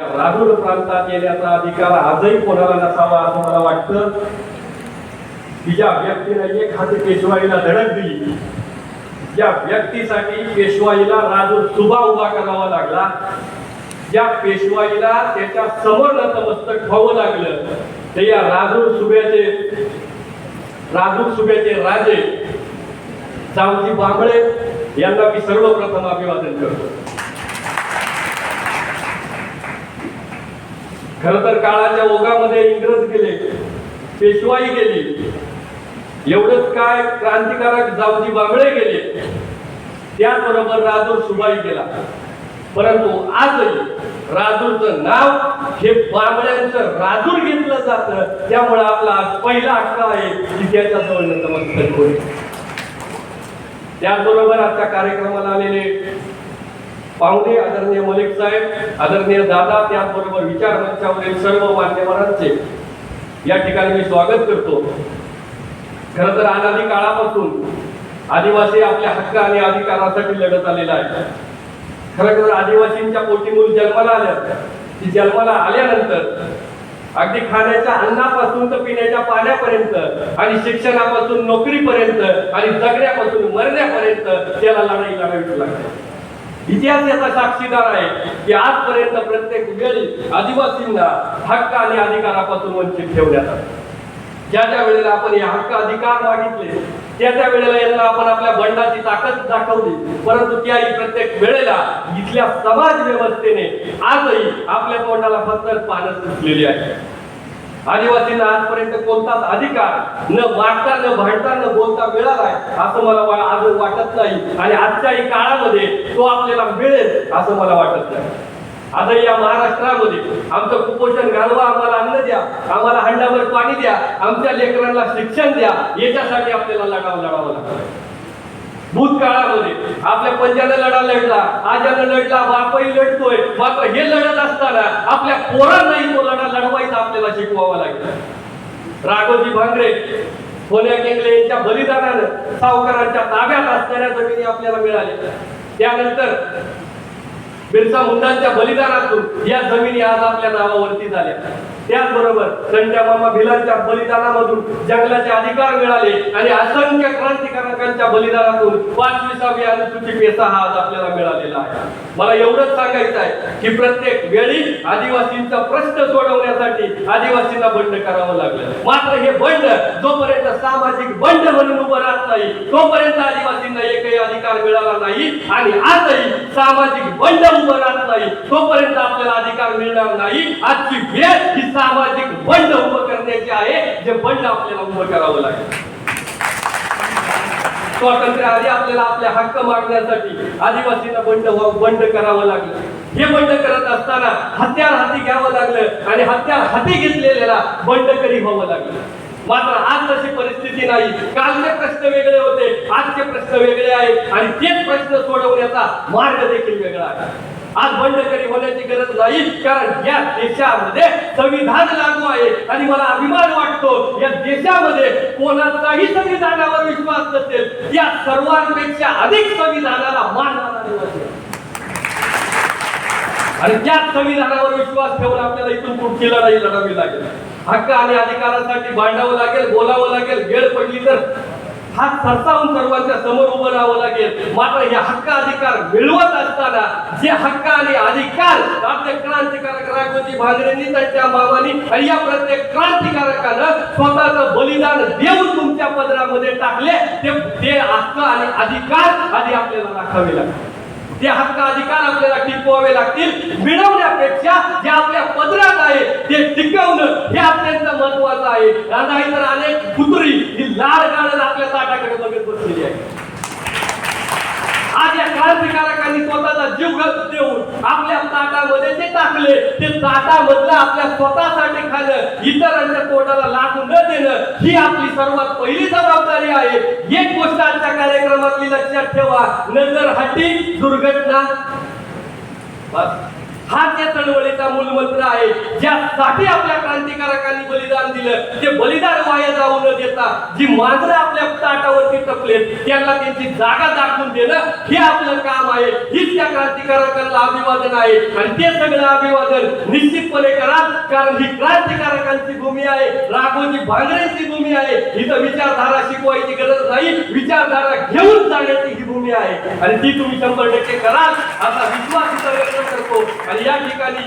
राहुल प्रांतात येण्याचा अधिकार आजही कोणाला नसावा असं मला वाटतं. की ज्या व्यक्तीने एक हाती पेशवाईला धडक दिली. ज्या व्यक्तीसाठी पेशवाईला राजूर सुभा उभा करावा लागला. ज्या पेशवाईला त्याच्यासमोर नतमस्तक व्हावं लागलं. ते या राजूर सुभ्याचे राजूर सुभ्याचे राजे सावजी बांबळे यांना मी सर्वप्रथम अभिवादन करतो. खर तर काळाच्या ओघामध्ये इंग्रज गेले पेशवाई गेली. एवढंच काय क्रांतिकारक जावजी बांगडे गेले त्याचबरोबर राजूर सुबाई गेला. परंतु आजही राजूरचं नाव हे बांगड्यांचं राजूर घेतलं जातं. त्यामुळे आपला आज पहिला अक्का आहे की त्याच्याजवळ नतमस्तक होईल. त्याचबरोबर आजच्या कार्यक्रमाला आलेले पाहुणे आदरणीय मलिक साहेब आदरणीय दादा त्याचबरोबर विचार मंचावरील सर्व मान्यवरांचे. या ठिकाणी मी स्वागत करतो. खर तर अनादी काळापासून आदिवासी आपल्या हक्क आणि अधिकारासाठी लढत आलेला आहे. खरं तर आदिवासींच्या पोटी मूल जन्माला आल्या. ती जन्माला आल्यानंतर अगदी खाण्याच्या अन्नापासून तर पिण्याच्या पाण्यापर्यंत आणि शिक्षणापासून नोकरीपर्यंत आणि जगण्यापासून मरण्यापर्यंत त्याला लढाई लढावी लागते. इतिहास याचा साक्षीदार आहे की आजपर्यंत प्रत्येक वेळी आदिवासींना हक्क आणि अधिकारापासून वंचित ठेवण्यात आलं. ज्या ज्या वेळेला आपण हे हक्क अधिकार मागितले त्या त्या वेळेला यांना आपण आपल्या बंडाची ताकद दाखवली. परंतु त्याही प्रत्येक वेळेला इथल्या समाज व्यवस्थेने आजही आपल्या तोंडाला फक्त पानं सुटलेली आहे. आदिवासींना आजपर्यंत कोणताच अधिकार न मागता न भांडता न बोलता मिळालाय असं मला वा- आज वाटत नाही. आणि आजच्याही काळामध्ये तो आपल्याला मिळेल असं मला वाटत नाही. आता या महाराष्ट्रामध्ये आमचं कुपोषण घालवा आम्हाला अन्न द्या आम्हाला हंडावर पाणी द्या आमच्या लेकरांना शिक्षण द्या याच्यासाठी आपल्याला लढावं लढावं लागतं भूतकाळामध्ये. आपल्या पंजाला लढा लढला आजानं लढला बापही लढतोय. मात्र हे लढत असताना आपल्या पोरांनाही तो लढा लढवायचा आपल्याला शिकवावा लागला. राघोजी भांगरे सोन्या केंगले यांच्या बलिदानानं सावकारांच्या ताब्यात असणाऱ्या जमिनी आपल्याला मिळाल्या त्यानंतर बिरसा मुंडांच्या बलिदानातून या जमिनी आज आपल्या नावावरती झाल्या. त्याचबरोबर संजय मामा भिलांच्या बलिदानामधून जंगलाचे अधिकार मिळाले आणि असंख्य क्रांतिकारकांच्या बलिदानातून पाचवीसावी अनुसूची पेसा हा आज आपल्याला मिळालेला आहे. मला एवढंच सांगायचं आहे की प्रत्येक वेळी आदिवासींचा प्रश्न सोडवण्यासाठी आदिवासींना बंड करावं लागलं. मात्र हे बंड जोपर्यंत सामाजिक बंड म्हणून उभं राहत नाही तोपर्यंत आदिवासींना एक अधिकार मिळाला नाही आणि आजही सामाजिक बंड उभं राहत नाही तोपर्यंत आपल्याला अधिकार मिळणार नाही. आजची वेळ ही सामाजिक बंड उभं करण्याची आहे जे बंड आपल्याला उभं करावं लागेल. स्वातंत्र्य आधी आपल्याला आपले हक्क मागण्यासाठी आदिवासींना बंड बंड करावं लागलं. हे बंड करत असताना हत्यार हाती घ्यावं लागलं आणि हत्यार हाती घेतलेल्याला बंडकरी व्हावं लागलं. मात्र आज तशी परिस्थिती नाही. कालचे प्रश्न वेगळे होते आजचे प्रश्न वेगळे आहेत आणि तेच प्रश्न सोडवण्याचा मार्ग देखील वेगळा आहे. आज बंडकरी होण्याची गरज नाही कारण या देशामध्ये संविधान लागू आहे. आणि मला अभिमान वाटतो या देशामध्ये कोणाचाही संविधानावर विश्वास नसेल या सर्वांपेक्षा अधिक संविधानाला मान असेल आणि त्याच संविधानावर विश्वास ठेवून आपल्याला इथून कुठची लढाई लढावी लागेल. हक्क आणि अधिकारासाठी भांडावं लागेल बोलावं लागेल वेळ पडली तर हात सरसावून सर्वांच्या समोर उभं राहावं लागेल. मात्र हे हक्क अधिकार मिळवत असताना जे हक्क आणि अधिकार आपले क्रांतिकारक राघोजी भांगरेंनी त्यांच्या मामानी आणि या प्रत्येक क्रांतिकारकानं स्वतःचं बलिदान देऊन तुमच्या पदरामध्ये टाकले ते हक्क आणि अधिकार आधी आपल्याला राखावे लागतात ते हक्क अधिकार आपल्याला टिकवावे लागतील मिळवण्यापेक्षा जे आपल्या पदरात आहे ते टिकवणं हे अत्यंत महत्वाचं आहे. नाहीतर अनेक कुत्री ही लाड गाडत आपल्या ताटाकडे बघत बसलेली आहे आज स्वतःचा जीव देऊन आपल्या ताटामध्ये जे टाकले ते ताटामधलं आपल्या स्वतःसाठी खाणं इतरांच्या पोटाला लागू न देणं ही आपली सर्वात पहिली जबाबदारी आहे. एक गोष्ट आजच्या कार्यक्रमातली लक्षात ठेवा नजर हटी दुर्घटना. बस. हाच या चळवळीचा मूलमंत्र आहे. ज्यासाठी आपल्या क्रांतिकारकांनी बलिदान दिलं ते बलिदान वाया जाऊ न देता जी मांजरं आपल्या ताटावरती टपलेत त्यांना त्यांची जागा दाखवून देणं हे आपलं काम आहे. हीच त्या क्रांतिकारकांना अभिवादन आहे. आणि ते सगळं अभिवादन निश्चितपणे करा कारण ही क्रांतिकारकांची भूमी आहे. राघोजी भांगरेची भूमी आहे. इथं विचारधारा शिकवायची गरज नाही. विचारधारा घेऊन जाण्याची ही भूमी आहे. आणि ती तुम्ही शंभर टक्के कराल. असा विश्वास व्यक्त करतो. या ठिकाणी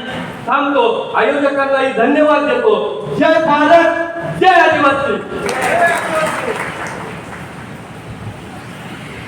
थांबतो. आयोजकांनाही धन्यवाद देतो. जय भारत जय आदिवासी.